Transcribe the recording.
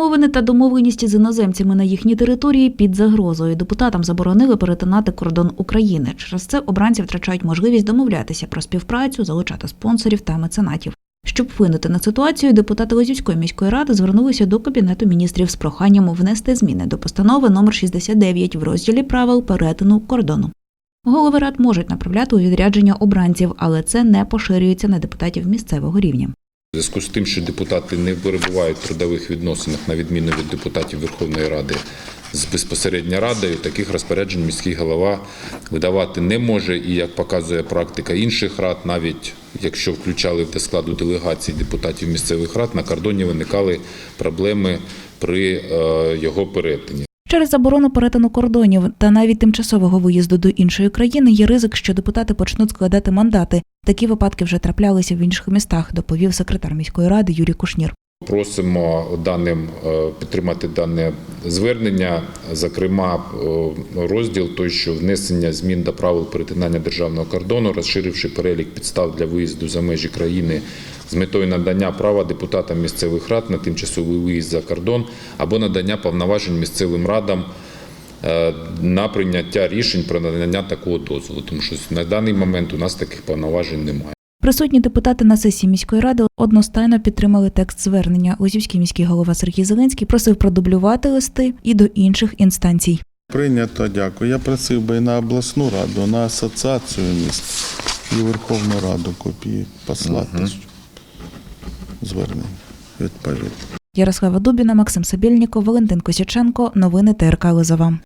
Перемовини та домовленість з іноземцями на їхній території під загрозою. Депутатам заборонили перетинати кордон України. Через це обранці втрачають можливість домовлятися про співпрацю, залучати спонсорів та меценатів. Щоб вплинути на ситуацію, депутати Лозівської міської ради звернулися до кабінету міністрів з проханням внести зміни до постанови номер 69 в розділі правил перетину кордону. Голови рад можуть направляти у відрядження обранців, але це не поширюється на депутатів місцевого рівня. Зв'язку з тим, що депутати не перебувають в трудових відносинах, на відміну від депутатів Верховної Ради з безпосередньо радою, таких розпоряджень міський голова видавати не може. І як показує практика інших рад, навіть якщо включали до складу делегацій депутатів місцевих рад, на кордоні виникали проблеми при е, його перетині. Через заборону перетину кордонів та навіть тимчасового виїзду до іншої країни є ризик, що депутати почнуть складати мандати. Такі випадки вже траплялися в інших містах, доповів секретар міської ради Юрій Кушнір. Просимо даним е, підтримати дане звернення, зокрема е, розділ той, що внесення змін до правил перетинання державного кордону, розширивши перелік підстав для виїзду за межі країни з метою надання права депутатам місцевих рад на тимчасовий виїзд за кордон або надання повноважень місцевим радам на прийняття рішень про надання такого дозволу, тому що на даний момент у нас таких повноважень немає. Присутні депутати на сесії міської ради одностайно підтримали текст звернення. Лозівський міський голова Сергій Зеленський просив продублювати листи і до інших інстанцій. Прийнято, дякую. Я просив би і на обласну раду, на асоціацію міст і Верховну Раду копії послати звернення відповідь. Ярослава Дубіна, Максим Сабєльніков, Валентин Косяченко. Новини ТРК Лозова.